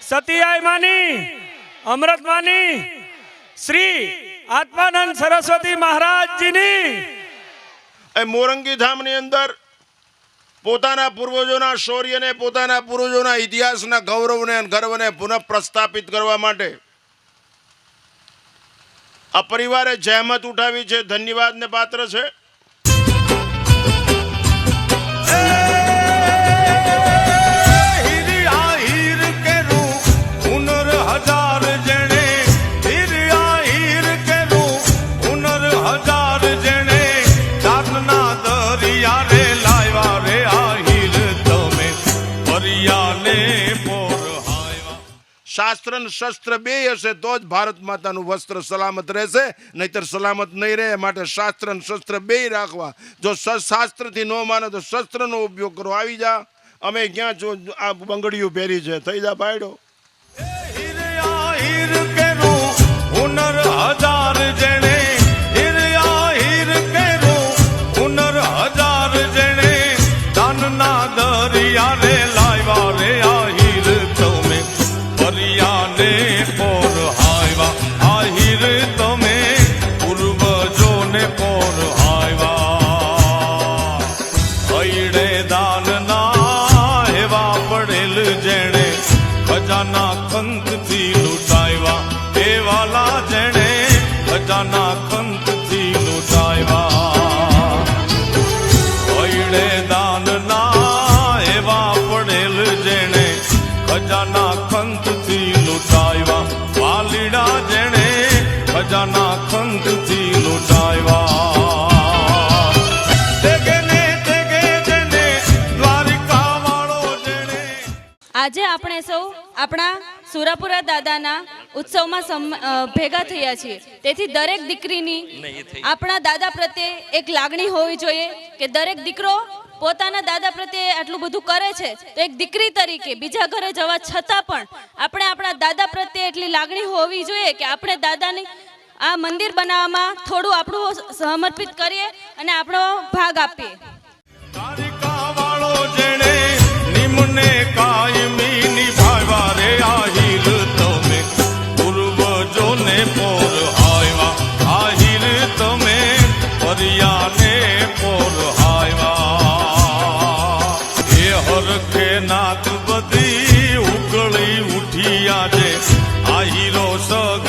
સતિયાય માની અમૃત માની શ્રી આત્માનંદ સરસ્વતી મહારાજજીની. એ મોરંગી ધામની અંદર પોતાના પૂર્વજોના શૌર્યને, પોતાના પૂર્વજોના ઇતિહાસના ગૌરવને ગર્વને પુનઃ પ્રસ્થાપિત કરવા માટે આ પરિવારે જહેમત ઉઠાવી છે, ધન્યવાદને પાત્ર છે. શાસ્ત્ર શસ્ત્ર બે હશે, તો જ ભારત માતાનું વસ્ત્ર સલામત રહેશે, નહીતર સલામત નહીં રહે માટે શાસ્ત્ર શસ્ત્ર બે રાખવા. જો શાસ્ત્રથી ન માને, તો શસ્ત્રનો ઉપયોગ કરો. આવી જા. અમે ક્યાં જો આ બંગડીઓ પહેરી છે. થઈ જા પાડ્યો હજાર જણે લૂંટાવ્યા આજે આપણે સૌ આપણા સુરાપુરા દાદાના ઉત્સવમાં સમ- ભેગા થયા છીએ. તેથી દરેક દીકરીની આપણા દાદા પ્રત્યે એક લાગણી હોવી જોઈએ કે દરેક દીકરો પોતાના દાદા પ્રત્યે આટલું બધું કરે છે. તો એક દીકરી તરીકે બીજા ઘરે જવા છતાં પણ આપણે આપણા દાદા પ્રત્યે એટલી લાગણી હોવી જોઈએ કે આપણે દાદાની આ મંદિર બનાવવામાં થોડું આપણું સમર્પિત કરીએ અને આપણો ભાગ આપીએ. નાથ બધી ઉકળી ઉઠી આજે આહીરો રે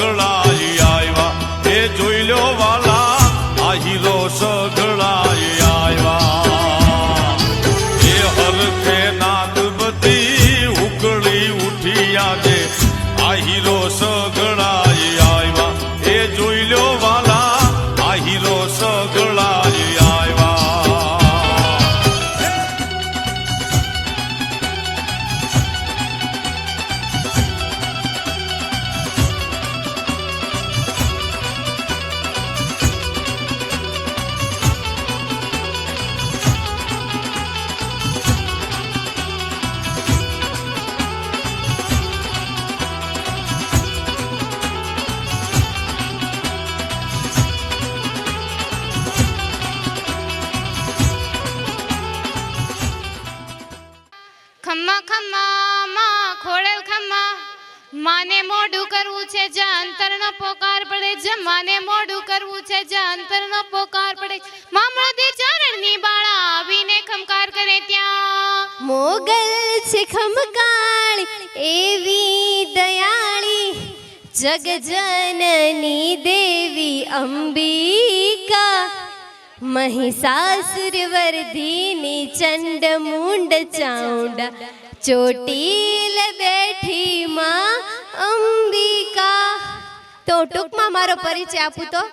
માને મોઢું કરવું છે, જ્યાં અંતરનો પોકાર પડે છે. માને મોઢું કરવું છે, જ્યાં અંતરનો પોકાર પડે મામળદે ચરણની બાળા આવીને ખમકાર કરે ત્યાં. મોગલ છે ખમકાળ એવી દયાળી. જગજનની દેવી અંબિકા. મહિષાસુર વર્ધિની ચંડ મુંડ ટૂંકમાં મારો પરિચય આપું તો.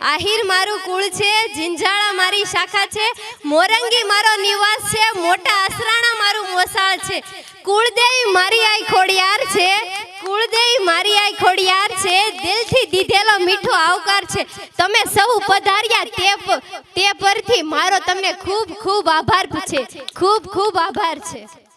આહિર મારું કુળ છે, જિંજાળા મારી શાખા છે, મોરંગી મારો નિવાસ છે, મોટા આસરાણા મારું મોસાળ છે. કુળદેવી મારી આઈ ખોડિયાર છે, કુળદેવી મારી આઈ ખોડિયાર છે, દિલથી દીધેલો મીઠો આવકાર છે. તમે સૌ પધાર્યા તે તે પરથી મારો તમને ખૂબ ખૂબ આભાર છે, ખૂબ ખૂબ આભાર છે.